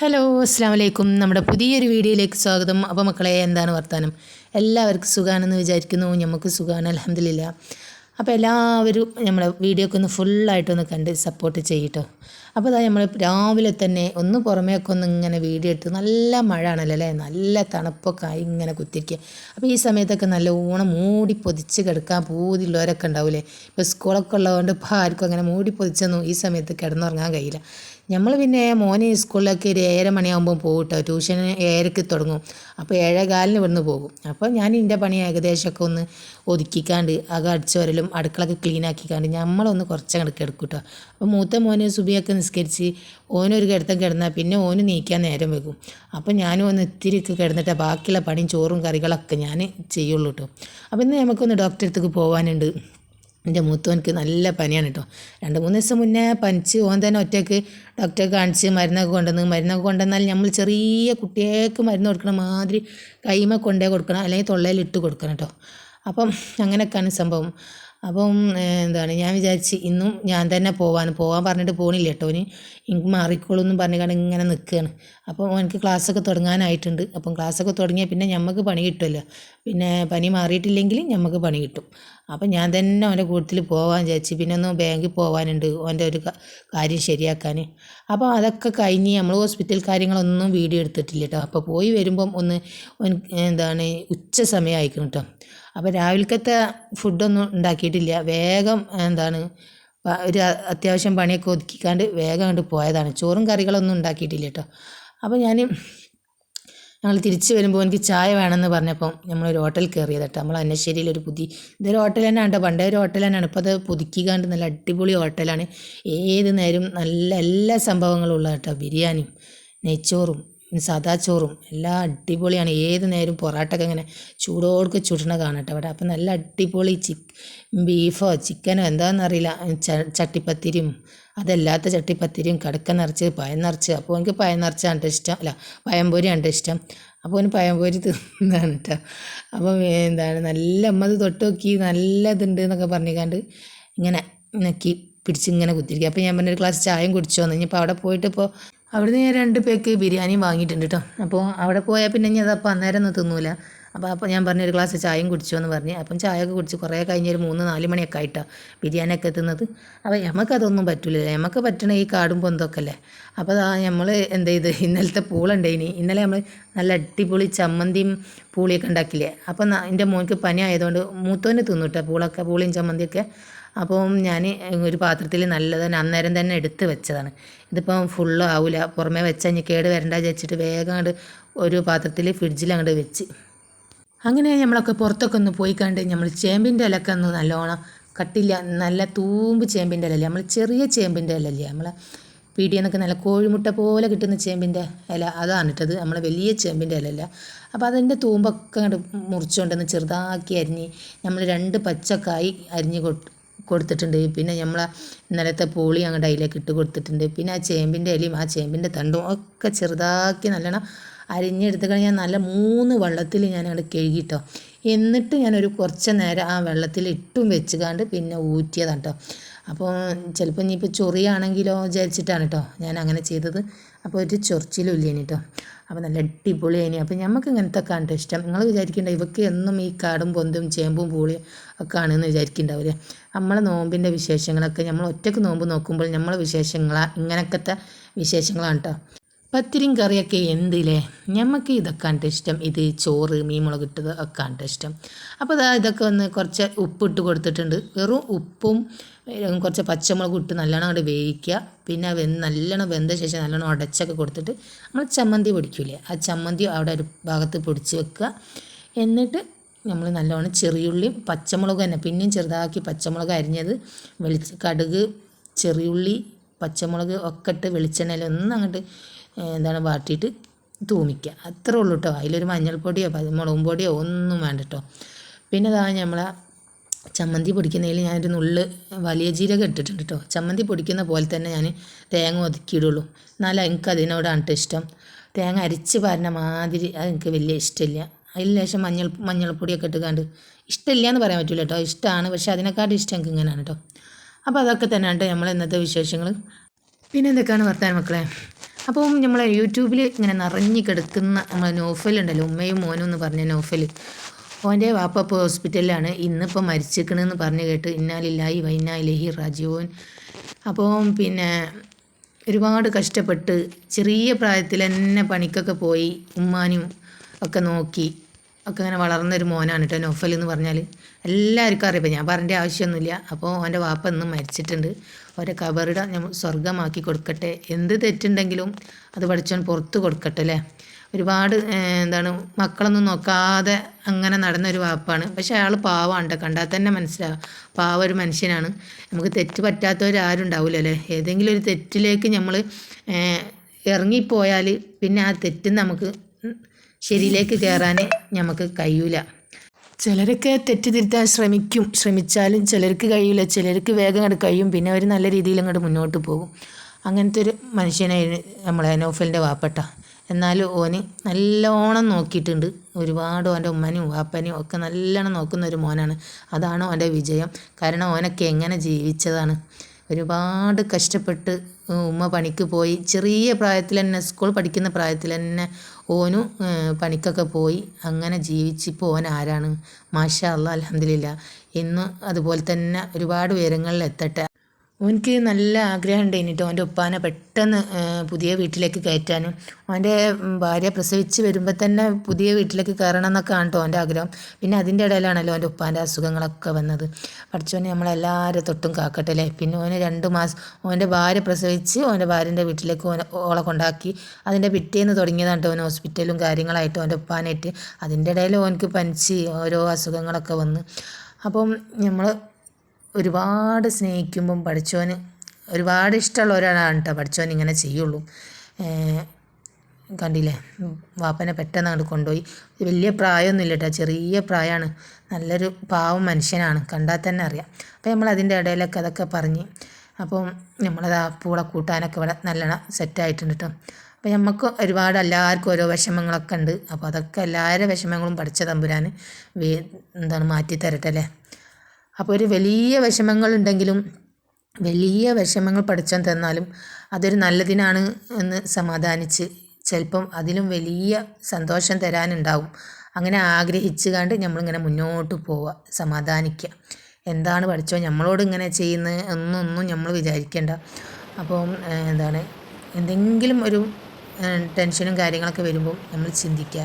Hello അസ്സാം വലൈക്കും നമ്മുടെ പുതിയൊരു വീഡിയോയിലേക്ക് സ്വാഗതം. അപ്പോൾ മക്കളെ എന്താണ് വർത്താനം? എല്ലാവർക്കും സുഖാണെന്ന് വിചാരിക്കുന്നു. നമുക്ക് സുഖമാണ് അലഹമില്ല അപ്പോൾ എല്ലാവരും നമ്മളെ വീഡിയോ ഒക്കെ ഒന്ന് ഫുള്ളായിട്ടൊന്ന് കണ്ട് സപ്പോർട്ട് ചെയ്യട്ടോ. അപ്പോൾ അതാ നമ്മൾ രാവിലെ തന്നെ ഒന്ന് പുറമേയൊക്കെ ഒന്ന് ഇങ്ങനെ വീഡിയോ എടുത്ത് നല്ല മഴ ആണല്ലോ അല്ലേ? നല്ല തണുപ്പൊക്കെ ആയി ഇങ്ങനെ കുത്തിരിക്കുക അപ്പോൾ ഈ സമയത്തൊക്കെ നല്ല ഊണം മൂടി പൊതിച്ച് കിടക്കാൻ പൂതിയുള്ളവരൊക്കെ ഉണ്ടാവില്ലേ ഇപ്പോൾ സ്കൂളൊക്കെ ഉള്ളതുകൊണ്ട് ഇപ്പോൾ ആർക്കും അങ്ങനെ മൂടി പൊതിച്ചൊന്നും ഈ സമയത്ത് കിടന്നുറങ്ങാൻ കഴിയില്ല. നമ്മൾ പിന്നെ മോനെ സ്കൂളിലൊക്കെ ഒരു ഏഴര മണിയാകുമ്പോൾ പോകും ട്യൂഷൻ ട്യൂഷന് ഏഴരക്ക് തുടങ്ങും. അപ്പോൾ ഏഴേകാലിന് ഇവിടുന്ന് പോകും. അപ്പോൾ ഞാൻ എന്റെ പണി ഏകദേശമൊക്കെ ഒന്ന് ഒതുക്കിക്കാണ്ട് അകം അടിച്ചു വരലും അടുക്കളൊക്കെ ക്ലീൻ ആക്കിക്കാണ്ട് നമ്മളൊന്ന് കുറച്ചങ്ങോട്ട് കിടക്കും കേട്ടോ അപ്പോൾ മൂത്ത മോനെ സുബിയൊക്കെ നിസ്കരിച്ച് ഓനൊരു കിടത്തം കിടന്നാൽ പിന്നെ ഓന് നീക്കാൻ നേരം വെക്കും അപ്പോൾ ഞാനും ഒന്ന് ഇത്തിരി ഒക്കെ കിടന്നിട്ട് ബാക്കിയുള്ള പണിയും ചോറും കറികളൊക്കെ ഞാൻ ചെയ്യുള്ളൂ കേട്ടോ അപ്പോൾ ഇന്ന് നമുക്കൊന്ന് ഡോക്ടറെ അടുത്തേക്ക് പോകാനുണ്ട് എന്റെ മൂത്തവനക്ക് നല്ല പനിയാണ് കേട്ടോ രണ്ട് മൂന്ന് ദിവസം മുന്നേ പനിച്ച് ഓൻ തന്നെ ഒറ്റയ്ക്ക് ഡോക്ടറെ കാണിച്ച് മരുന്നൊക്കെ കൊണ്ടുവന്ന് മരുന്നൊക്കെ കൊണ്ടുവന്നാൽ നമ്മൾ ചെറിയ കുട്ടികൾക്ക് മരുന്ന് കൊടുക്കണ മാതിരി കൈമ കൊണ്ടേ കൊടുക്കണം അല്ലെങ്കിൽ തൊള്ളയിൽ ഇട്ട് കൊടുക്കണം കേട്ടോ അപ്പം അങ്ങനെയൊക്കെയാണ് സംഭവം. അപ്പം എന്താണ് ഞാൻ വിചാരിച്ച് ഇന്നും ഞാൻ തന്നെ പോവാൻ പോകാൻ പറഞ്ഞിട്ട് പോകണില്ല കേട്ടോ ഓന്. എന്നും പറഞ്ഞുകൊണ്ട് ഇങ്ങനെ നിൽക്കുകയാണ് അപ്പോൾ എനിക്ക് ക്ലാസ്സൊക്കെ തുടങ്ങാനായിട്ടുണ്ട്. അപ്പം ക്ലാസ്സൊക്കെ തുടങ്ങിയാൽ പിന്നെ ഞമ്മക്ക് പണി കിട്ടുമല്ലോ പിന്നെ പനി മാറിയിട്ടില്ലെങ്കിൽ ഞമ്മക്ക് പണി കിട്ടും. അപ്പം ഞാൻ തന്നെ അവന്റെ കൂട്ടത്തിൽ പോകാൻ വിചാരിച്ച് പിന്നെ ഒന്ന് ബാങ്കിൽ പോകാനുണ്ട് അവന്റെ ഒരു കാര്യം ശരിയാക്കാൻ. അപ്പോൾ അതൊക്കെ കഴിഞ്ഞ് നമ്മൾ ഹോസ്പിറ്റൽ കാര്യങ്ങളൊന്നും വീഡിയോ എടുത്തിട്ടില്ല കേട്ടോ. അപ്പോൾ പോയി വരുമ്പം ഒന്ന് എന്താണ് ഉച്ച സമയം അയക്കണം കേട്ടോ. അപ്പോൾ രാവിലത്തെ ഫുഡൊന്നും ഉണ്ടാക്കിയിട്ടില്ല. വേഗം എന്താണ് ഒരു അത്യാവശ്യം പണിയൊക്കെ ഒതുക്കിക്കാണ്ട് വേഗം കണ്ട് പോയതാണ്. ചോറും കറികളൊന്നും ഉണ്ടാക്കിയിട്ടില്ല കേട്ടോ അപ്പോൾ ഞാൻ ഞങ്ങൾ തിരിച്ചു വരുമ്പോൾ എനിക്ക് ചായ വേണമെന്ന് പറഞ്ഞപ്പോൾ നമ്മളൊരു ഹോട്ടൽ കയറിയത് കേട്ടോ നമ്മൾ അന്നശ്ശേരിയിൽ ഒരു പുതിയ ഇതൊരു ഹോട്ടൽ തന്നെയാണ് കേട്ടോ പണ്ടേ ഒരു ഹോട്ടൽ തന്നെയാണ്. ഇപ്പോൾ അത് പുതുക്കിക്കാണ്ട് നല്ല അടിപൊളി ഹോട്ടലാണ്. ഏത് നേരം നല്ല എല്ലാ സംഭവങ്ങളും ഉള്ളത് കേട്ടോ ബിരിയാണിയും നെയ്ച്ചോറും സാദാ ചോറും. എല്ലാം അടിപൊളിയാണ്. ഏത് നേരം പൊറാട്ടൊക്കെ ഇങ്ങനെ ചൂടോടുക്ക് ചുടണ കാണട്ടെ അവിടെ. അപ്പം നല്ല അടിപൊളി ചിക്ക് ബീഫോ ചിക്കനോ എന്താണെന്നറിയില്ല ചട്ടിപ്പത്തിരിയും അതല്ലാത്ത ചട്ടിപ്പത്തിരിയും കടക്ക നിറച്ച് പയം നിറച്ച്. അപ്പോൾ എനിക്ക് പയം നിറച്ചാണ് ഇഷ്ടം. അല്ല പയംപൊരിയാണ് ഇഷ്ടം. അപ്പോൾ അവന് പയംപൊരി തിന്നാണ് കേട്ടോ അപ്പം എന്താണ് നല്ല അമ്മത് തൊട്ട് നോക്കി നല്ലതുണ്ട് എന്നൊക്കെ പറഞ്ഞിക്കാണ്ട് ഇങ്ങനെ നക്കി പിടിച്ച് ഇങ്ങനെ കുത്തിരിക്കുക അപ്പോൾ ഞാൻ പറഞ്ഞൊരു ഗ്ലാസ് ചായയും കുടിച്ചു വന്നു ഇനിയിപ്പോൾ അവിടെ പോയിട്ട് ഇപ്പോൾ അവിടുന്ന് ഞാൻ രണ്ട് പേക്ക് ബിരിയാണിയും വാങ്ങിയിട്ടുണ്ട് കേട്ടോ അപ്പോൾ അവിടെ പോയാൽ പിന്നെ ഞാൻ അതപ്പോൾ അന്നേരം ഒന്നും തിന്നൂല. അപ്പോൾ അപ്പോൾ ഞാൻ പറഞ്ഞ ഒരു ഗ്ലാസ് ചായയും കുടിച്ചു എന്ന് പറഞ്ഞ്. അപ്പം ചായ ഒക്കെ കുടിച്ച് കുറേ കഴിഞ്ഞൊരു മൂന്ന് നാല് മണിയൊക്കെ ആയിട്ടാണ് ബിരിയാണിയൊക്കെ എത്തുന്നത് അപ്പോൾ നമുക്കതൊന്നും പറ്റില്ല നമുക്ക് പറ്റണ ഈ കാടും പൊന്തൊക്കെ അല്ലേ അപ്പോൾ അതാ നമ്മൾ എന്ത് ചെയ്ത്? ഇന്നലത്തെ പൂളുണ്ടേനി ഇന്നലെ നമ്മൾ നല്ല അടിപൊളി ചമ്മന്തിയും പൂളിയൊക്കെ ഉണ്ടാക്കില്ലേ? അപ്പം എന്റെ മോനിക്ക് പനി ആയതുകൊണ്ട് മൂത്തോനെ തിന്നു കേട്ടോ പൂളൊക്കെ പൂളിയും ചമ്മന്തിയൊക്കെ. അപ്പം ഞാൻ ഒരു പാത്രത്തിൽ നല്ലതാണ് അന്നേരം തന്നെ എടുത്ത് വെച്ചതാണ്. ഇതിപ്പം ഫുള്ള് ആവില്ല പുറമേ വെച്ചാൽ ഇനി കേട് വരണ്ട വെച്ചിട്ട് വേഗം അങ്ങോട്ട് ഒരു പാത്രത്തിൽ ഫ്രിഡ്ജിൽ അങ്ങോട്ട് വെച്ച്. അങ്ങനെ നമ്മളൊക്കെ പുറത്തൊക്കെ ഒന്ന് പോയി കണ്ട് നമ്മൾ ചേമ്പിന്റെ ഇലക്കെ ഒന്ന് നല്ലോണം കട്ടില്ല. നല്ല തൂമ്പ് ചേമ്പിന്റെ ഇലല്ലേ? നമ്മൾ ചെറിയ ചേമ്പിന്റെ ഇലല്ലേ? നമ്മൾ പീടിയെന്നൊക്കെ നല്ല കോഴിമുട്ട പോലെ കിട്ടുന്ന ചേമ്പിന്റെ ഇല. അതാണ് ഇട്ടത് നമ്മളെ വലിയ ചേമ്പിന്റെ ഇലല്ല അപ്പോൾ അതിന്റെ തൂമ്പൊക്കെ അങ്ങോട്ട് മുറിച്ചുകൊണ്ടെന്ന് ചെറുതാക്കി അരിഞ്ഞ് നമ്മൾ രണ്ട് പച്ചക്കായി അരിഞ്ഞ് കൊടുത്തിട്ടുണ്ട്. പിന്നെ നമ്മൾ ഇന്നലത്തെ പൂളി അങ്ങോട്ട് അതിലേക്ക് ഇട്ട് കൊടുത്തിട്ടുണ്ട്. പിന്നെ ആ ചേമ്പിന്റെ ഇലയും ആ ചേമ്പിന്റെ തണ്ടും ഒക്കെ ചെറുതാക്കി നല്ലോണം അരിഞ്ഞെടുത്ത് കഴിഞ്ഞാൽ നല്ല മൂന്ന് വെള്ളത്തിൽ ഞാൻ അങ്ങോട്ട് കഴുകിട്ടോ. എന്നിട്ട് ഞാനൊരു കുറച്ച് നേരം ആ വെള്ളത്തിൽ ഇട്ടും വെച്ചുകാണ്ട് പിന്നെ ഊറ്റിയതാണ് കേട്ടോ അപ്പോൾ ചിലപ്പോൾ ഇനിയിപ്പോൾ ചൊറിയാണെങ്കിലോ വിചാരിച്ചിട്ടാണ് കേട്ടോ ഞാൻ അങ്ങനെ ചെയ്തത്. അപ്പോൾ ഒരു ചൊറിച്ചിലും ഇല്ലേനി കേട്ടോ അപ്പോൾ നല്ല അടിപൊളിയായിനി. അപ്പോൾ നമുക്ക് ഇങ്ങനത്തെ കണ്ട ഇഷ്ടം. നിങ്ങൾ വിചാരിക്കേണ്ട ഇവക്ക് എന്നും ഈ കാടും പൊന്തും ചേമ്പും പൂളിയും ഒക്കെ ആണെന്ന് വിചാരിക്കണ്ടാവില്ലേ നമ്മളെ നോമ്പിന്റെ വിശേഷങ്ങളൊക്കെ നമ്മൾ ഒറ്റയ്ക്ക് നോമ്പ് നോക്കുമ്പോൾ നമ്മളെ വിശേഷങ്ങളാണ് ഇങ്ങനത്തെ വിശേഷങ്ങളാണ് കേട്ടോ പത്തിരിയും കറിയൊക്കെ എന്തില്ലേ ഞമ്മക്ക് ഇതൊക്കെ ആണ് ഇഷ്ടം. ഇത് ചോറ് മീൻ മുളക് ഇട്ടത് ഒക്കെ ആണ് ഇഷ്ടം. അപ്പോൾ അതാ ഇതൊക്കെ ഒന്ന് കുറച്ച് ഉപ്പിട്ട് കൊടുത്തിട്ടുണ്ട്. വെറും ഉപ്പും കുറച്ച് പച്ചമുളകും ഇട്ട് നല്ലോണം അങ്ങോട്ട് വേവിക്കുക. പിന്നെ വെന്ത് നല്ലോണം വെന്ത ശേഷം നല്ലോണം ഉടച്ചൊക്കെ കൊടുത്തിട്ട് നമ്മൾ ചമ്മന്തി പൊടിക്കില്ലേ ആ ചമ്മന്തി അവിടെ ഒരു ഭാഗത്ത് പൊടിച്ച് വെക്കുക. എന്നിട്ട് നമ്മൾ നല്ലോണം ചെറിയുള്ളിയും പച്ചമുളക് തന്നെ. പിന്നെയും ചെറുതാക്കി പച്ചമുളക് അരിഞ്ഞത് വെളിച്ച കടുക് ചെറിയുള്ളി പച്ചമുളക് ഒക്കെ ഇട്ട് വെളിച്ചെണ്ണയിൽ ഒന്ന് അങ്ങോട്ട് എന്താണ് വാട്ടിയിട്ട് തൂമിക്കുക അത്രേ ഉള്ളൂ കേട്ടോ അതിലൊരു മഞ്ഞൾപ്പൊടിയോ പതിമുളകും പൊടിയോ ഒന്നും വേണ്ട കേട്ടോ പിന്നെ ഇതാ നമ്മളെ ചമ്മന്തി പൊടിക്കുന്നതിൽ ഞാനൊരു നുള്ള് വലിയ ജീരകം ഇട്ടിട്ടുണ്ട് കേട്ടോ ചമ്മന്തി പൊടിക്കുന്ന പോലെ തന്നെ ഞാൻ തേങ്ങ ഒതുക്കിയിടുള്ളൂ. എന്നാലും എനിക്ക് അതിനോടാണ് ഇഷ്ടം. തേങ്ങ അരിച്ച് പാരുന്ന മാതിരി അത് എനിക്ക് വലിയ ഇഷ്ടമില്ല. അതിൽ ശേഷം മഞ്ഞൾ മഞ്ഞൾപ്പൊടിയൊക്കെ ഇട്ടുകാണ്ട് ഇഷ്ടമില്ല എന്ന് പറയാൻ പറ്റില്ല കേട്ടോ ഇഷ്ടമാണ് പക്ഷേ അതിനെക്കാട്ടും ഇഷ്ടം എനിക്ക് ഇങ്ങനെയാണ് കേട്ടോ അപ്പോൾ അതൊക്കെ തന്നെയാണ് നമ്മൾ ഇന്നത്തെ വിശേഷങ്ങൾ പിന്നെ എന്തൊക്കെയാണ് വർത്താനം മക്കളെ? അപ്പം നമ്മൾ യൂട്യൂബിൽ ഇങ്ങനെ നിറഞ്ഞു കിടക്കുന്ന നമ്മളെ നോഫലുണ്ടല്ലോ ഉമ്മയും മോനും എന്ന് പറഞ്ഞ നോഫൽ. ഓന്റെ വാപ്പ ഇപ്പോൾ ഹോസ്പിറ്റലിലാണ്. ഇന്നിപ്പോൾ മരിച്ചിരിക്കണമെന്ന് പറഞ്ഞു കേട്ട് ഇന്നാലില്ലായി വൈനായിലഹി റാജീവൻ അപ്പോൾ പിന്നെ ഒരുപാട് കഷ്ടപ്പെട്ട് ചെറിയ പ്രായത്തിൽ തന്നെ പണിക്കൊക്കെ പോയി ഉമ്മാനും ഒക്കെ നോക്കി. ഒക്കെ ഇങ്ങനെ വളർന്നൊരു മോനാണ് കേട്ടോ നൊഫൽ എന്ന് പറഞ്ഞാൽ എല്ലാവർക്കും അറിയാം. ഞാൻ പറഞ്ഞ ആവശ്യമൊന്നുമില്ല. അപ്പോൾ അവന്റെ വാപ്പ ഇന്നും മരിച്ചിട്ടുണ്ട്. അവരെ കബറിട നമ്മൾ സ്വർഗമാക്കി കൊടുക്കട്ടെ. എന്ത് തെറ്റുണ്ടെങ്കിലും അത് പഠിച്ചവൻ പുറത്ത് കൊടുക്കട്ടെ അല്ലേ? ഒരുപാട് എന്താണ് മക്കളൊന്നും നോക്കാതെ അങ്ങനെ നടന്ന ഒരു വാപ്പാണ്. പക്ഷേ അയാൾ പാവമാണ് കണ്ടാൽ തന്നെ മനസ്സിലാവും. പാവ ഒരു മനുഷ്യനാണ്. നമുക്ക് തെറ്റ് പറ്റാത്തവരാരും ഉണ്ടാവില്ല അല്ലേ? ഏതെങ്കിലും ഒരു തെറ്റിലേക്ക് നമ്മൾ ഇറങ്ങിപ്പോയാൽ പിന്നെ ആ തെറ്റ് നമുക്ക് ശരിയിലേക്ക് കയറാൻ നമുക്ക് കഴിയൂല. ചിലരൊക്കെ തെറ്റ് തിരുത്താൻ ശ്രമിക്കും. ശ്രമിച്ചാലും ചിലർക്ക് കഴിയില്ല ചിലർക്ക് വേഗം അങ്ങോട്ട് കഴിയും. പിന്നെ അവർ നല്ല രീതിയിൽ അങ്ങോട്ട് മുന്നോട്ട് പോകും. അങ്ങനത്തെ ഒരു മനുഷ്യനായിരുന്നു നമ്മളെ നോഫലിന്റെ വാപ്പട്ട. എന്നാലും ഓന് നല്ലോണം നോക്കിയിട്ടുണ്ട്. ഒരുപാട് ഓന്റെ ഉമ്മനും വാപ്പനെയും ഒക്കെ നല്ലോണം നോക്കുന്ന ഒരു മോനാണ്. അതാണ് ഓന്റെ വിജയം. കാരണം ഓനൊക്കെ എങ്ങനെ ജീവിച്ചതാണ്. ഒരുപാട് കഷ്ടപ്പെട്ട് ഉമ്മ പണിക്ക് പോയി. ചെറിയ പ്രായത്തിൽ തന്നെ സ്കൂൾ പഠിക്കുന്ന പ്രായത്തിൽ തന്നെ ഓനും പണിക്കൊക്കെ പോയി. അങ്ങനെ ജീവിച്ചിപ്പോൾ ഓൻ ആരാണ്? മാഷാ അല്ലാ അലഹമില്ല ഇന്ന് അതുപോലെ തന്നെ ഒരുപാട് ഉയരങ്ങളിൽ എത്തട്ടെ. ഓനിക്ക് നല്ല ആഗ്രഹം ഉണ്ടായിട്ടോ അവന്റെ ഉപ്പാനെ പെട്ടെന്ന് പുതിയ വീട്ടിലേക്ക് കയറ്റാനും. അവന്റെ ഭാര്യ പ്രസവിച്ച് വരുമ്പോൾ തന്നെ പുതിയ വീട്ടിലേക്ക് കയറണം എന്നൊക്കെ ആണ് കേട്ടോ അവന്റെ ആഗ്രഹം. പിന്നെ അതിന്റെ ഇടയിലാണല്ലോ അവന്റെ ഉപ്പാന്റെ അസുഖങ്ങളൊക്കെ വന്നത്. പഠിച്ചോനെ നമ്മളെല്ലാവരും തൊട്ടും കാക്കട്ടെ അല്ലേ? പിന്നെ ഓന് രണ്ട് മാസം ഓന്റെ ഭാര്യ പ്രസവിച്ച് ഓന്റെ ഭാര്യന്റെ വീട്ടിലേക്ക് ഓനെ ഓളെ കൊണ്ടാക്കി. അതിന്റെ പിറ്റേന്ന് തുടങ്ങിയതാണ് കേട്ടോ ഓൻ ഹോസ്പിറ്റലും കാര്യങ്ങളായിട്ട് ഓന്റെ ഉപ്പാനായിട്ട്. അതിന്റെ ഇടയിൽ ഓനക്ക് പനിച്ച് ഓരോ അസുഖങ്ങളൊക്കെ വന്ന്. അപ്പം നമ്മൾ ഒരുപാട് സ്നേഹിക്കുമ്പം പഠിച്ചോന് ഒരുപാട് ഇഷ്ടമുള്ള ഒരാളാണ് കേട്ടോ പഠിച്ചോൻ ഇങ്ങനെ ചെയ്യുള്ളൂ. കണ്ടില്ലേ? വാപ്പനെ പെട്ടെന്ന് അങ്ങോട്ട് കൊണ്ടുപോയി. വലിയ പ്രായമൊന്നുമില്ല കേട്ടോ. ചെറിയ പ്രായമാണ്. നല്ലൊരു പാവം മനുഷ്യനാണ്. കണ്ടാൽ തന്നെ അറിയാം. അപ്പോൾ നമ്മൾ അതിന്റെ ഇടയിലൊക്കെ അതൊക്കെ പറഞ്ഞ് അപ്പം നമ്മളത് ആ പൂള കൂട്ടാനൊക്കെ ഇവിടെ നല്ലോണം സെറ്റായിട്ടുണ്ട് കേട്ടോ. അപ്പോൾ നമുക്ക് ഒരുപാട് എല്ലാവർക്കും ഓരോ വിഷമങ്ങളൊക്കെ ഉണ്ട്. അപ്പോൾ അതൊക്കെ എല്ലാവരുടെ വിഷമങ്ങളും പഠിച്ച തമ്പുരാൻ വേ എന്താണ് മാറ്റി തരട്ടെ അല്ലേ? അപ്പോൾ ഒരു വലിയ വിഷമങ്ങളുണ്ടെങ്കിലും വലിയ വിഷമങ്ങൾ പഠിച്ചാൻ തന്നാലും അതൊരു നല്ലതിനാണ് എന്ന് സമാധാനിച്ച് ചിലപ്പം അതിലും വലിയ സന്തോഷം തരാനുണ്ടാവും. അങ്ങനെ ആഗ്രഹിച്ചുകൊണ്ട് നമ്മളിങ്ങനെ മുന്നോട്ട് പോവുക സമാധാനിക്കുക. എന്താണ് പഠിച്ചോ നമ്മളോട് ഇങ്ങനെ ചെയ്യുന്നത് എന്നൊന്നും നമ്മൾ വിചാരിക്കേണ്ട. അപ്പം എന്താണ് എന്തെങ്കിലും ഒരു ടെൻഷനും കാര്യങ്ങളൊക്കെ വരുമ്പോൾ നമ്മൾ ചിന്തിക്കുക.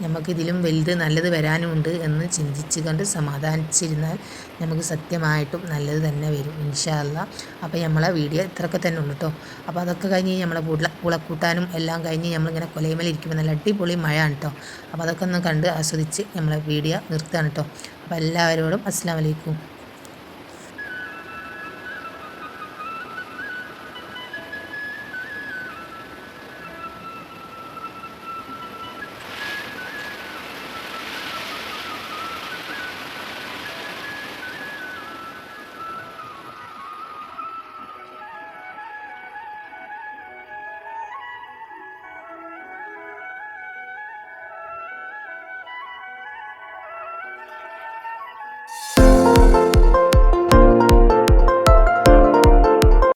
നമുക്കിതിലും വലുത് നല്ലത് വരാനുമുണ്ട് എന്ന് ചിന്തിച്ച് കണ്ട് സമാധാനിച്ചിരുന്നാൽ നമുക്ക് സത്യമായിട്ടും നല്ലത് തന്നെ വരും ഇൻഷാല്ല അപ്പോൾ നമ്മളെ വീഡിയോ ഇത്രയൊക്കെ തന്നെ ഉണ്ട് കേട്ടോ അപ്പോൾ അതൊക്കെ കഴിഞ്ഞ് നമ്മളെ പുള പുളക്കൂട്ടാനും എല്ലാം കഴിഞ്ഞ് നമ്മളിങ്ങനെ കൊലയമലിരിക്കുമ്പോൾ നല്ല അടിപൊളി മഴയാണ് കേട്ടോ അപ്പോൾ അതൊക്കെ ഒന്ന് കണ്ട് ആസ്വദിച്ച് നമ്മളെ വീഡിയോ നിർത്തുകയാണ് കേട്ടോ അപ്പോൾ എല്ലാവരോടും അസ്സാം വലൈക്കും